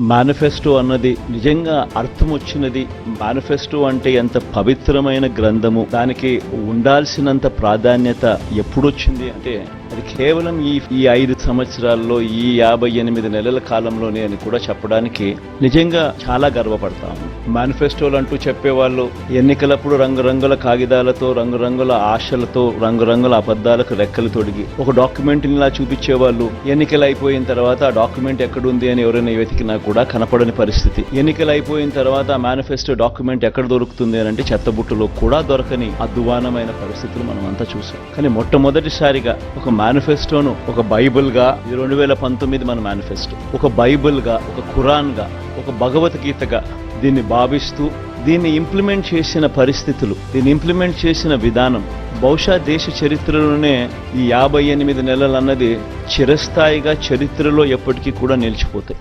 Manifesto అన్నది నిజంగా అర్థం వచ్చినది మేనిఫెస్టో అంటే ఎంత పవిత్రమైన గ్రంథము. దానికి ఉండాల్సినంత ప్రాధాన్యత ఎప్పుడొచ్చింది అంటే అది కేవలం ఈ ఈ ఐదు సంవత్సరాల్లో ఈ యాభై ఎనిమిది నెలల కాలంలోనే అని కూడా చెప్పడానికి నిజంగా చాలా గర్వపడతాము. మేనిఫెస్టోలు అంటూ చెప్పేవాళ్ళు ఎన్నికలప్పుడు రంగురంగుల కాగితాలతో రంగురంగుల ఆశలతో రంగురంగుల అబద్ధాలకు రెక్కలు తొడిగి ఒక డాక్యుమెంట్ ఇలా చూపించేవాళ్ళు ఎన్నికలు అయిపోయిన తర్వాత ఆ డాక్యుమెంట్ ఎక్కడుంది అని ఎవరైనా వెతికినా కూడా కనపడని పరిస్థితి. ఎన్నికలు అయిపోయిన తర్వాత మేనిఫెస్టో డాక్యుమెంట్ ఎక్కడ దొరుకుతుంది అని అంటే చెత్తబుట్టలో కూడా దొరకని అద్వానమైన పరిస్థితులు మనం అంతా చూసాం. కానీ మొట్టమొదటిసారిగా ఒక మేనిఫెస్టోను ఒక బైబిల్గా ఇది రెండు వేల పంతొమ్మిది మన మేనిఫెస్టో ఒక బైబుల్గా ఒక ఖురాన్గా ఒక భగవద్గీతగా దీన్ని భావిస్తూ దీన్ని ఇంప్లిమెంట్ చేసిన పరిస్థితులు దీన్ని ఇంప్లిమెంట్ చేసిన విధానం బహుశా దేశ చరిత్రలోనే ఈ యాభై ఎనిమిది నెలలు అన్నది చిరస్థాయిగా చరిత్రలో ఎప్పటికీ కూడా నిలిచిపోతాయి.